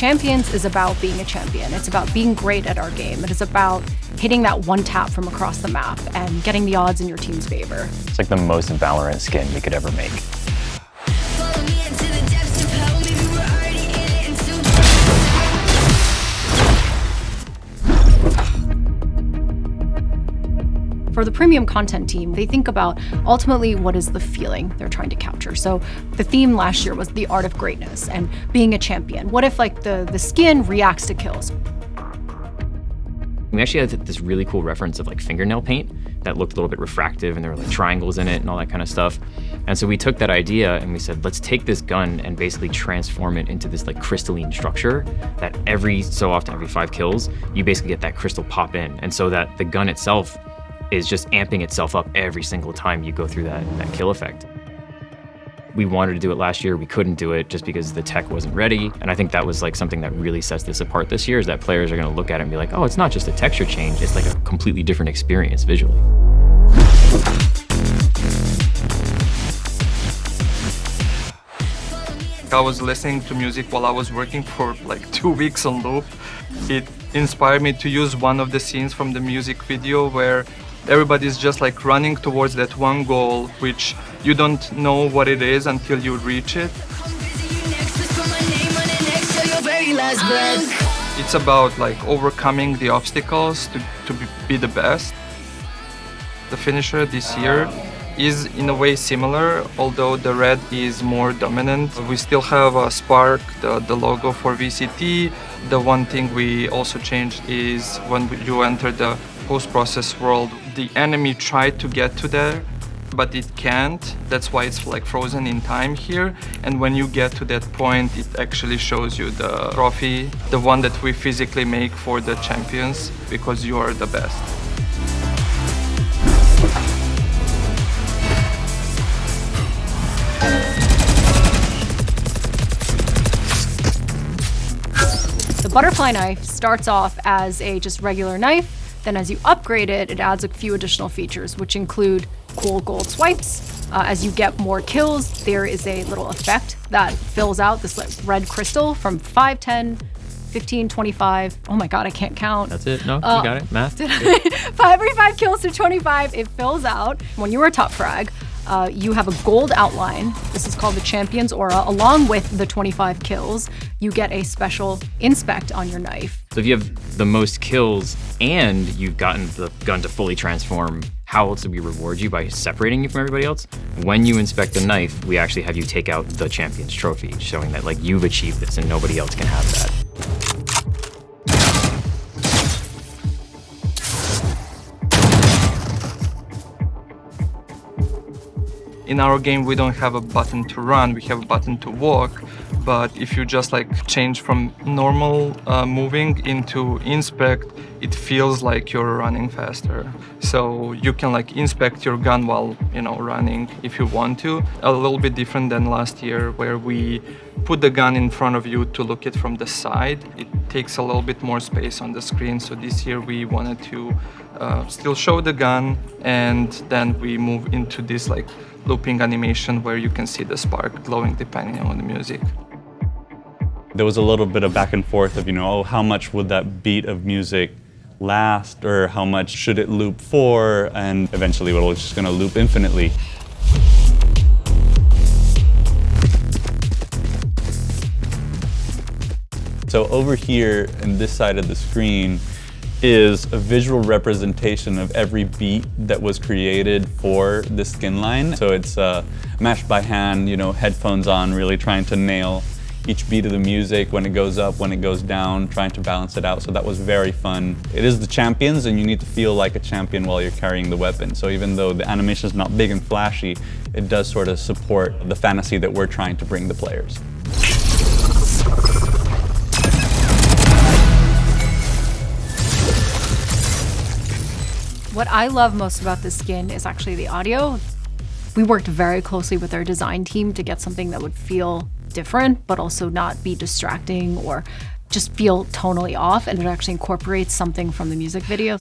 Champions is about being a champion. It's about being great at our game. It is about hitting that one tap from across the map and getting the odds in your team's favor. It's like the most Valorant skin we could ever make. For the premium content team, they think about ultimately what is the feeling they're trying to capture. So the theme last year was the art of greatness and being a champion. What if like the, the skin reacts to kills? We actually had this really cool reference of like fingernail paint that looked a little bit refractive and there were like triangles in it and all that kind of stuff. And so we took that idea and we said, let's take this gun and basically transform it into this like crystalline structure that every so often, every five kills, you basically get that crystal pop in. And so that the gun itself is just amping itself up every single time you go through that, that kill effect. We wanted to do it last year, we couldn't do it just because the tech wasn't ready. And I think that was like something that really sets this apart this year is that players are gonna look at it and be like, oh, it's not just a texture change, it's like a completely different experience visually. I was listening to music while I was working for like two weeks on loop. It inspired me to use one of the scenes from the music video where everybody's just like running towards that one goal, which you don't know what it is until you reach it. It's about like overcoming the obstacles to, to be the best. The finisher this year is in a way similar, although the red is more dominant. We still have a spark, the, the logo for VCT. The one thing we also changed is when you enter the post-process world, the enemy tried to get to there, but it can't. That's why it's like frozen in time here. And when you get to that point, it actually shows you the trophy, the one that we physically make for the champions, because you are the best. The butterfly knife starts off as a just regular knife. Then as you upgrade it, it adds a few additional features, which include cool gold swipes. Uh, as you get more kills, there is a little effect that fills out this like red crystal from 5, 10, 15, 25. Oh my god, I can't count. That's it. No, uh, you got it. Math. every five kills to 25, it fills out. When you are a top frag, uh, you have a gold outline. This is called the Champion's Aura. Along with the 25 kills, you get a special inspect on your knife. So if you have the most kills and you've gotten the gun to fully transform, how else do we reward you by separating you from everybody else? When you inspect the knife, we actually have you take out the Champion's Trophy, showing that like you've achieved this and nobody else can have that. In our game we don't have a button to run we have a button to walk but if you just like change from normal uh, moving into inspect it feels like you're running faster. So you can like inspect your gun while you know running if you want to. A little bit different than last year where we put the gun in front of you to look it from the side. It takes a little bit more space on the screen so this year we wanted to uh, still show the gun and then we move into this like looping animation where you can see the spark glowing depending on the music. There was a little bit of back and forth of, you know, oh, how much would that beat of music last or how much should it loop for and eventually it was just going to loop infinitely. So over here in this side of the screen, is a visual representation of every beat that was created for the skin line. So it's uh, matched by hand, you know, headphones on, really trying to nail each beat of the music, when it goes up, when it goes down, trying to balance it out. So that was very fun. It is the champions and you need to feel like a champion while you're carrying the weapon. So even though the animation is not big and flashy, it does sort of support the fantasy that we're trying to bring the players. What I love most about this skin is actually the audio. We worked very closely with our design team to get something that would feel different, but also not be distracting or just feel tonally off, and it actually incorporates something from the music video.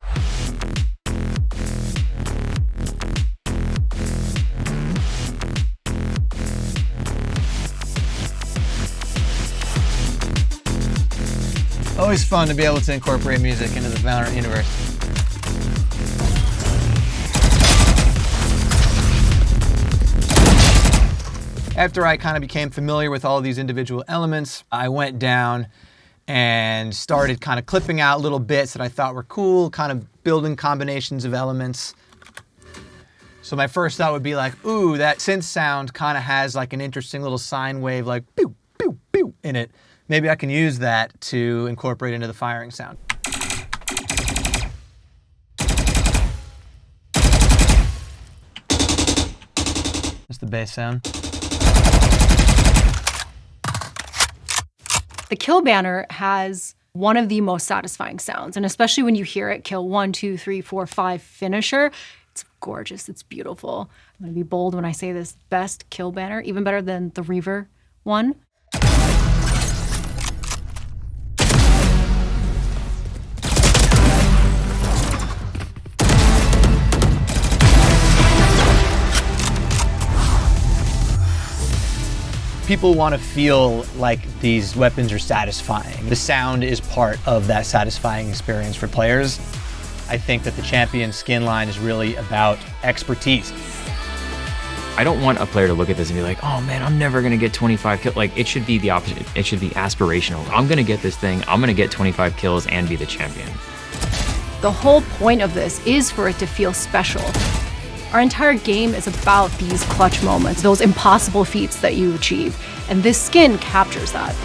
always fun to be able to incorporate music into the Valorant universe. After I kind of became familiar with all these individual elements, I went down and started kind of clipping out little bits that I thought were cool, kind of building combinations of elements. So my first thought would be like, ooh, that synth sound kind of has like an interesting little sine wave, like pew, pew, pew in it. Maybe I can use that to incorporate into the firing sound. That's the bass sound. The kill banner has one of the most satisfying sounds, and especially when you hear it kill one, two, three, four, five finisher, it's gorgeous. It's beautiful. I'm gonna be bold when I say this best kill banner, even better than the Reaver one. People want to feel like these weapons are satisfying. The sound is part of that satisfying experience for players. I think that the champion skin line is really about expertise. I don't want a player to look at this and be like, "Oh man, I'm never gonna get 25 kills." Like it should be the opposite. It should be aspirational. I'm gonna get this thing. I'm gonna get 25 kills and be the champion. The whole point of this is for it to feel special. Our entire game is about these clutch moments, those impossible feats that you achieve, and this skin captures that.